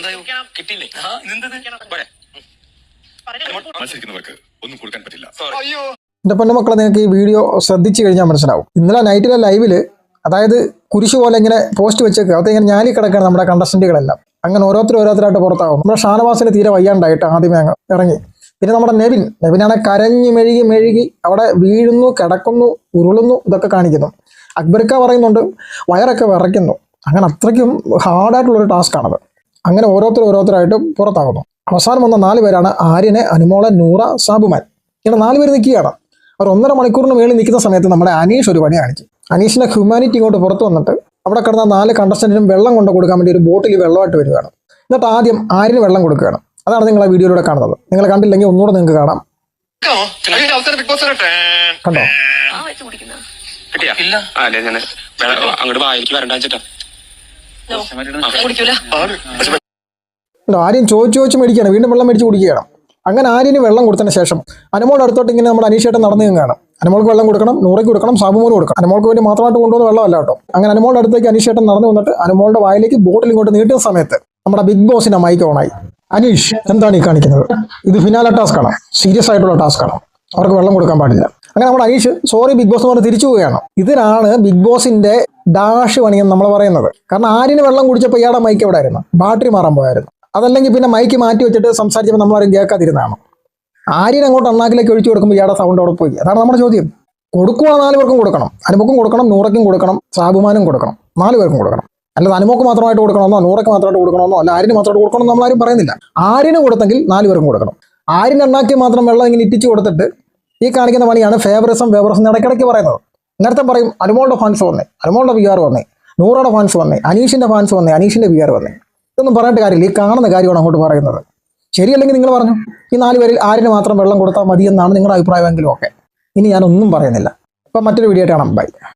എന്തായോ? കിട്ടിയില്ലേ? മക്കളെ. മത്സരിക്കുന്നവർക്ക് ഒന്നും കൊടുക്കാൻ പറ്റില്ല. Sorry. എന്റെ പൊന്നുമക്കളെ നിങ്ങൾക്ക് ഈ വീഡിയോ ശ്രദ്ധിച്ചു കഴിഞ്ഞാൽ മനസ്സിലാവും. ഇന്നലെ നൈറ്റിലെ ലൈവിൽ അതായത് കുരിശു പോലെ ഇങ്ങനെ പോസ്റ്റ് വെച്ചേക്കുക. അത് ഇങ്ങനെ ഞാലി കിടക്കുകയാണ് നമ്മുടെ കണ്ടസ്റ്റന്റുകളെല്ലാം അങ്ങനെ ഓരോരുത്തർ ഓരോരുത്തരായിട്ട് പുറത്താവും. നമ്മുടെ ഷാനവാസിന് തീരെ വയ്യാണ്ടായിട്ട് ആദ്യമേ അങ്ങ് ഇറങ്ങി. പിന്നെ നമ്മുടെ നെവിൻ. നെവിനാണ് കരഞ്ഞു മെഴുകി മെഴുകി അവിടെ വീഴുന്നു കിടക്കുന്നു ഉരുളുന്നു ഇതൊക്കെ കാണിക്കുന്നു. അക്ബർക്ക പറയുന്നുണ്ട് വയറൊക്കെ വിറയ്ക്കുന്നു. അങ്ങനെ അത്രയ്ക്കും ഹാർഡായിട്ടുള്ളൊരു ടാസ്ക്കാണത് അങ്ങനെ ഓരോരുത്തർ ഓരോരുത്തരായിട്ട് പുറത്താകുന്നു. അവസാനം വന്ന നാല് പേരാണ് ആര്യന് അനുമോളൻ നൂറ സാബുമാൻ ഇങ്ങനെ നാല് പേര് നിൽക്കുകയാണ്. അവർ ഒന്നര മണിക്കൂറിന് മേളിൽ നിൽക്കുന്ന സമയത്ത് നമ്മുടെ അനീഷ് ഒരു പണി കാണിച്ചു. അനീഷിന്റെ ഹ്യൂമാനിറ്റി ഇങ്ങോട്ട് പുറത്ത് വന്നിട്ട് അവിടെ കിടന്ന നാല് കണ്ടസ്റ്റന്റിനും വെള്ളം കൊണ്ട് കൊടുക്കാൻ വേണ്ടി ഒരു ബോട്ടിൽ വെള്ളമായിട്ട് വരികയാണ്. എന്നിട്ട് ആദ്യം ആര്യന് വെള്ളം കൊടുക്കുകയാണ്. അതാണ് നിങ്ങൾ ആ വീഡിയോയിലൂടെ കാണുന്നത്. നിങ്ങൾ കണ്ടില്ലെങ്കിൽ ഒന്നുകൂടെ നിങ്ങൾക്ക് കാണാം. കണ്ടോ? ഇല്ല. അങ്ങോട്ട് വായിക്ക് വരണ്ട വെച്ചിട്ടാ കണ്ടോ ആര്യൻ ചോദിച്ചു ചോദിച്ച് മേടിക്കുകയാണ്. വീണ്ടും വെള്ളം മേടിച്ച് കുടിക്കുകയാണ്. അങ്ങനെ ആര്യന് വെള്ളം കൊടുത്തതിന് ശേഷം അനുമോളുടെ അടുത്തോട്ട് ഇങ്ങനെ നമ്മുടെ അനീഷേട്ടൻ നടന്നു കാണാം അനുമോൾക്ക് വെള്ളം കൊടുക്കണം നൂറയ്ക്ക് കൊടുക്കണം സാബുമോന് കൊടുക്കണം. അനുമോൾക്ക് വേണ്ടി മാത്രമായിട്ട് കൊണ്ടുവന്ന വെള്ളമല്ല കേട്ടോ. അങ്ങനെ അനുമോളുടെ അടുത്തേക്ക് അനീഷേട്ടൻ നടന്നു വന്നിട്ട് അനുമോളുടെ വായിലേക്ക് ബോട്ടിൽ ഇങ്ങോട്ട് നീട്ടുന്ന സമയത്ത് നമ്മുടെ ബിഗ് ബോസിന്റെ മൈക്ക് ഓണായി അനീഷ് എന്താണ് ഈ കാണിക്കുന്നത്? ഇത് ഫിനാല ടാസ്ക് ആണ് സീരിയസ് ആയിട്ടുള്ള ടാസ്ക് ആണ് അവർക്ക് വെള്ളം കൊടുക്കാൻ പാടില്ല. അങ്ങനെ നമ്മുടെ അനീഷ് സോറി ബിഗ് ബോസ് എന്ന് പറഞ്ഞ് തിരിച്ചു പോവുകയാണ്. ഇതിനാണ് ബിഗ് ബോസിന്റെ ഡാഷ് പണിയെന്ന് നമ്മൾ പറയുന്നത്. കാരണം ആര്യന് വെള്ളം കുടിച്ചപ്പോൾ ഇയാളുടെ മൈക്ക് എവിടെ ആയിരുന്നു ബാറ്ററി മാറാൻ പോയായിരുന്നു. അതല്ലെങ്കിൽ പിന്നെ മൈക്ക് മാറ്റി വെച്ചിട്ട് സംസാരിച്ചപ്പോൾ നമ്മളാരും കേൾക്കാതിരുന്നതാണ്. ആര്യൻ അങ്ങോട്ട് അണ്ണാക്കിലേക്ക് ഒഴിച്ചു കൊടുക്കുമ്പോൾ ഇയാളുടെ സൗണ്ട് അവിടെ പോയി. അതാണ് നമ്മുടെ ചോദ്യം. കൊടുക്കുവാണ് നാല് പേർക്കും കൊടുക്കണം? അനുമുക്കും കൊടുക്കണം നൂറയ്ക്കും കൊടുക്കണം സാബുമാനും കൊടുക്കണം. നാല് പേർക്കും കൊടുക്കണം. അല്ലാതെ അനുമുക്ക് മാത്രമായിട്ട് കൊടുക്കണമെന്നോ നൂറയ്ക്ക് മാത്രമായിട്ട് കൊടുക്കണമെന്നോ അല്ല ആരിന് മാത്രമായിട്ട് കൊടുക്കണമെന്നോ നമ്മളാരും പറയുന്നില്ല. ആര്യന് കൊടുത്തെങ്കിൽ നാല് പേർക്കും കൊടുക്കണം. ആര്യൻ അണ്ണാക്കി മാത്രം വെള്ളം ഇങ്ങനെ ഇറ്റിച്ച് കൊടുത്തിട്ട് ഈ കാണിക്കുന്ന പണിയാണ് ഫേവറിസം ഫേവറിസം ഇടയ്ക്കിടയ്ക്ക് പറയുന്നത്. നേരത്തെ പറയും അനുമോളുടെ ഫാൻസ് വന്നേ അനുമോളുടെ വി ആർ വന്നേ നൂറോടെ ഫാൻസ് വന്നേ അനീഷിന്റെ ഫാൻസ് വന്നേ അനീഷിന്റെ വി ആർ വന്നേ. ഇതൊന്നും പറഞ്ഞിട്ട് കാര്യമില്ല. ഈ കാണുന്ന കാര്യമാണ് അങ്ങോട്ട് പറയുന്നത്. ശരിയല്ലെങ്കിൽ നിങ്ങൾ പറഞ്ഞു ഈ നാല് പേരിൽ ആരിന് മാത്രം വെള്ളം കൊടുത്താൽ മതി എന്നാണ് നിങ്ങളുടെ അഭിപ്രായമെങ്കിലും ഓക്കെ ഇനി ഞാനൊന്നും പറയുന്നില്ല. അപ്പം മറ്റൊരു വീഡിയോ ആയിട്ട് കാണാം. ബൈ